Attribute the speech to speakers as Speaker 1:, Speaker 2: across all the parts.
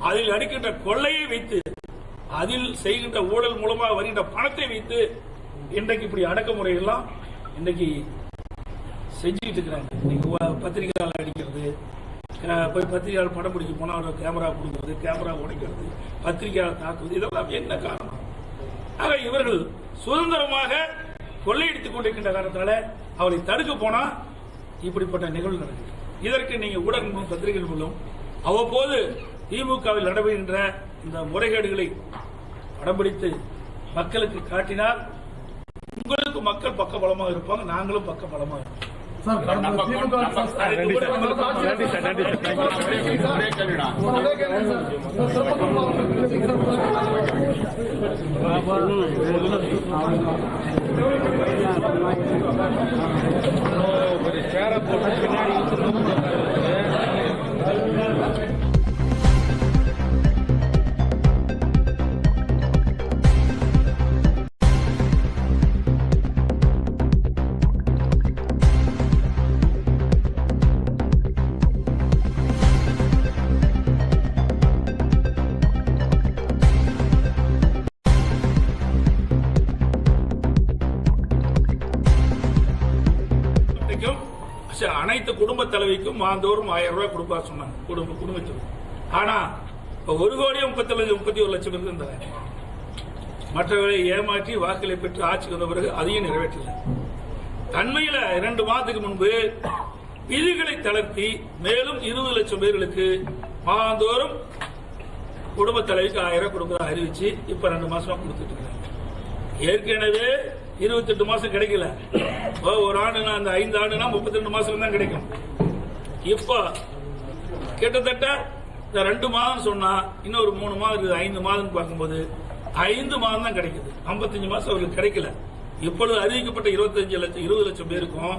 Speaker 1: அதில் அடிக்கின்ற கொள்ளையை வைத்து அதில் செய்கின்ற ஊழல் மூலமாக வருகின்ற பணத்தை வைத்து இன்றைக்கு இப்படி அடக்குமுறை எல்லாம் இன்றைக்கு செஞ்சுக்கிட்டு இருக்கிறாங்க. இன்னைக்கு வ- பத்திரிகையாளர் அடிக்கிறது போய் பத்திரிகையாளர் படம் பிடிக்க போனால் அவரோட கேமரா கொடுக்கிறது கேமரா உடைக்கிறது பத்திரிகையாளர் தாக்குவது இதெல்லாம் என்ன காரணம்? ஆக இவர்கள் சுதந்திரமாக கொள்ளையடித்துக் கொண்டிருக்கின்ற காரணத்தால அவரை தடுக்க போனா இப்படிப்பட்ட நிகழ்வு நடக்குது. இதற்கு நீங்க ஊடகங்களும் பத்திரிகைகள் மூலம் அவ்வப்போது திமுகவில் நடைபெறுகின்ற இந்த முறைகேடுகளை படம் பிடித்து மக்களுக்கு காட்டினால் உங்களுக்கு மக்கள் பக்க பலமாக இருப்பாங்க நாங்களும் பக்க பலமாக இருப்போம்.
Speaker 2: சார்
Speaker 1: அனைத்து குடும்ப தலைவிக்கும் மாந்தோறும் ஆயிரம் ரூபாய் கொடுப்பா சொன்னாங்க. குடும்ப குடும்பத்துக்கு. ஆனா ஒரு கோடியே முப்பத்தி லட்சம் முப்பத்தி ஒரு லட்சம் பேருக்கு இருந்தாங்க மற்றவர்களை ஏமாற்றி வாக்குகளை பெற்று ஆட்சிக்கு வந்த பிறகு அதையும் நிறைவேற்றல. தன்மையில இரண்டு மாதத்துக்கு முன்பு விதிகளை தளர்த்தி மேலும் இருபது லட்சம் பேர்களுக்கு மாதந்தோறும் குடும்ப தலைவிக்கு ஆயிரம் ரூபாய் கொடுக்குற அறிவிச்சு இப்ப ரெண்டு மாசமா கொடுத்துட்டு இருக்காங்க. ஏற்கனவே இருபத்தெட்டு மாசம் கிடைக்கல. ஒரு ஆண்டுனா அந்த ஐந்து ஆண்டுனா முப்பத்தி ரெண்டு மாசம் தான் கிடைக்கும். இப்போ கிட்டத்தட்ட இந்த ரெண்டு மாதம் சொன்னா இன்னும் ஒரு மூணு மாதம் இருக்குது ஐந்து மாதம் பார்க்கும்போது ஐந்து மாதம் தான் கிடைக்குது. ஐம்பத்தஞ்சு மாசம் அவருக்கு கிடைக்கல. இப்பொழுது அறிவிக்கப்பட்ட இருபத்தஞ்சு லட்சம் இருபது லட்சம் பேருக்கும்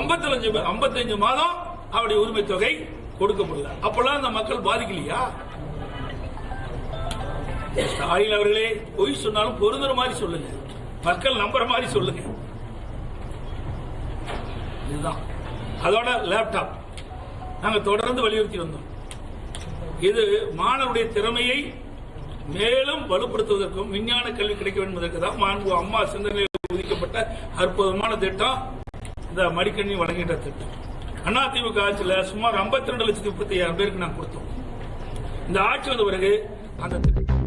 Speaker 1: ஐம்பத்தி லட்சம் பேர் ஐம்பத்தஞ்சு மாதம் அவருடைய உரிமை தொகை கொடுக்கப்படல அப்பெல்லாம் அந்த மக்கள் பாதிக்கலையா? ஸ்டாலின் அவர்களே பொய் சொன்னாலும் பொருந்துற மாதிரி சொல்லுங்க. மக்கள் நம்புற மாதிரி சொல்லுங்க. இதுதான். அதோட லேப்டாப் நாங்கள் தொடர்ந்து வலியுறுத்தி வந்தோம். இது மாணவருடைய திறமையை மேலும் வலுப்படுத்துவதற்கும் விஞ்ஞான கல்வி கிடைக்க வேண்டும் என்பதற்கு தான் மாண்பு அம்மா சிந்தனையில் ஒதுக்கப்பட்ட அற்புதமான திட்டம். இந்த மடிக்கணி வழங்கிட்ட திட்டம். அதிமுக ஆட்சியில் சுமார் 52 லட்சத்தி முப்பத்தி ஐயாயிரம் பேருக்கு நான் கொடுத்தோம். இந்த ஆட்சி வந்த பிறகு அந்த திட்டம்